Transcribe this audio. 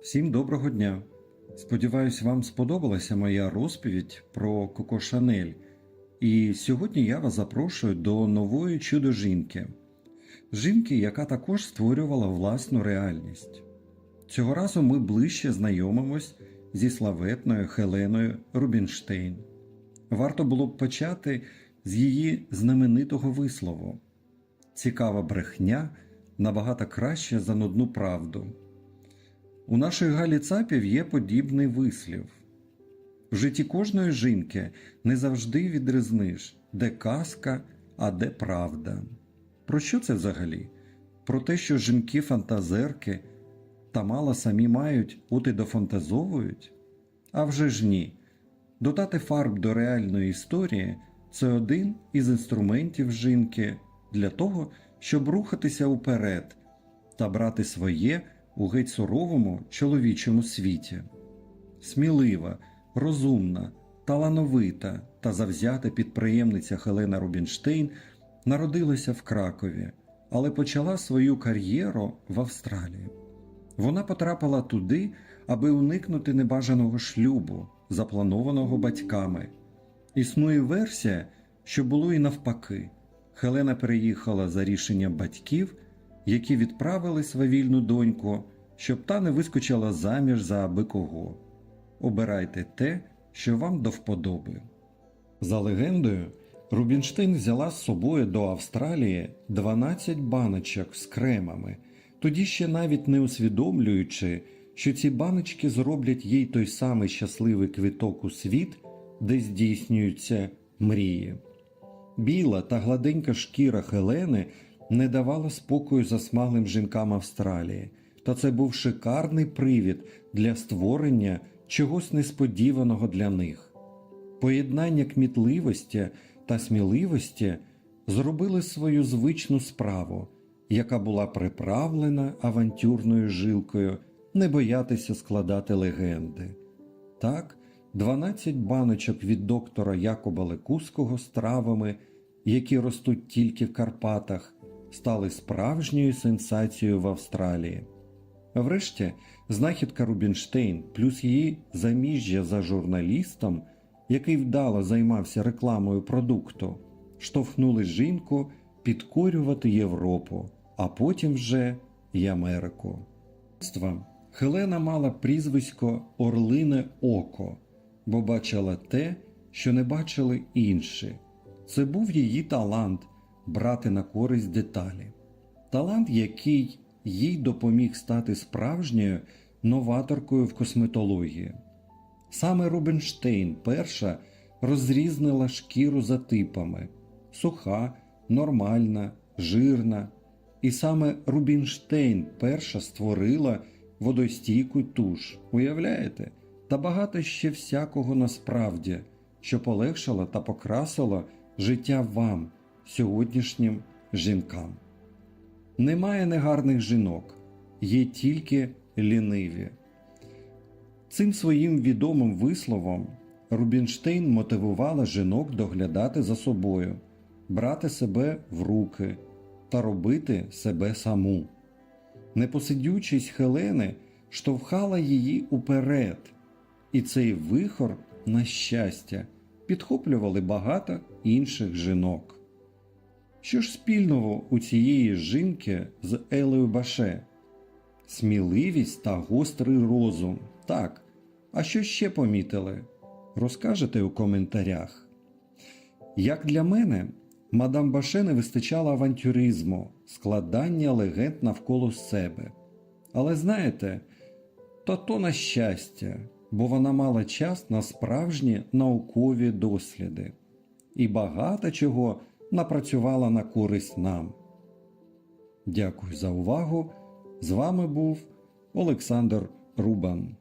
Всім доброго дня! Сподіваюсь, вам сподобалася моя розповідь про Коко Шанель. І сьогодні я вас запрошую до нової чудо жінки. Жінки, яка також створювала власну реальність. Цього разу ми ближче знайомимось зі славетною Хеленою Рубінштейн. Варто було б почати з її знаменитого вислову: Цікава брехня набагато краще за нудну правду. У нашої Галі Цапів є подібний вислів. В житті кожної жінки не завжди відрізниш, де казка, а де правда. Про що це взагалі? Про те, що жінки-фантазерки та мало самі мають, от і дофантазовують? А вже ж ні. Додати фарб до реальної історії це один із інструментів жінки для того, щоб рухатися уперед та брати своє у геть суровому чоловічому світі. Смілива, розумна, талановита та завзята підприємниця Хелена Рубінштейн народилася в Кракові, але почала свою кар'єру в Австралії. Вона потрапила туди, аби уникнути небажаного шлюбу, запланованого батьками. Існує версія, що було і навпаки. Хелена переїхала за рішенням батьків, які відправили свавільну доньку, щоб та не вискочила заміж за аби кого. Обирайте те, що вам до вподоби. За легендою, Рубінштейн взяла з собою до Австралії 12 баночок з кремами, тоді ще навіть не усвідомлюючи, що ці баночки зроблять їй той самий щасливий квиток у світ, де здійснюються мрії. Біла та гладенька шкіра Хелени не давала спокою засмаглим жінкам Австралії, та це був шикарний привід для створення чогось несподіваного для них. Поєднання кмітливості та сміливості зробили свою звичну справу, яка була приправлена авантюрною жилкою не боятися складати легенди. Так, 12 баночок від доктора Якоба Лекуського з травами, які ростуть тільки в Карпатах, стали справжньою сенсацією в Австралії. Врешті, знахідка Рубінштейн плюс її заміжжя за журналістом, який вдало займався рекламою продукту, штовхнули жінку підкорювати Європу, а потім вже й Америку. Хелена мала прізвисько Орлине Око, бо бачила те, що не бачили інші. Це був її талант брати на користь деталі. Талант, який їй допоміг стати справжньою новаторкою в косметології. Саме Рубінштейн перша розрізнила шкіру за типами суха, нормальна, жирна. І саме Рубінштейн перша створила водостійку туш, уявляєте? Та багато ще всякого насправді, що полегшило та покрасило життя вам, сьогоднішнім жінкам. Немає негарних жінок, є тільки ліниві. Цим своїм відомим висловом Рубінштейн мотивувала жінок доглядати за собою, брати себе в руки та робити себе саму. Непосидючість Хелени штовхала її уперед, і цей вихор, на щастя, підхоплювали багато інших жінок. Що ж спільного у цієї жінки з Елею Баше? Сміливість та гострий розум. Так. А що ще помітили? Розкажете у коментарях. Як для мене, мадам Баше не вистачало авантюризму, складання легенд навколо себе. Але знаєте, то то на щастя, бо вона мала час на справжні наукові досліди і багато чого напрацювала на користь нам. Дякую за увагу. З вами був Олександр Рубан.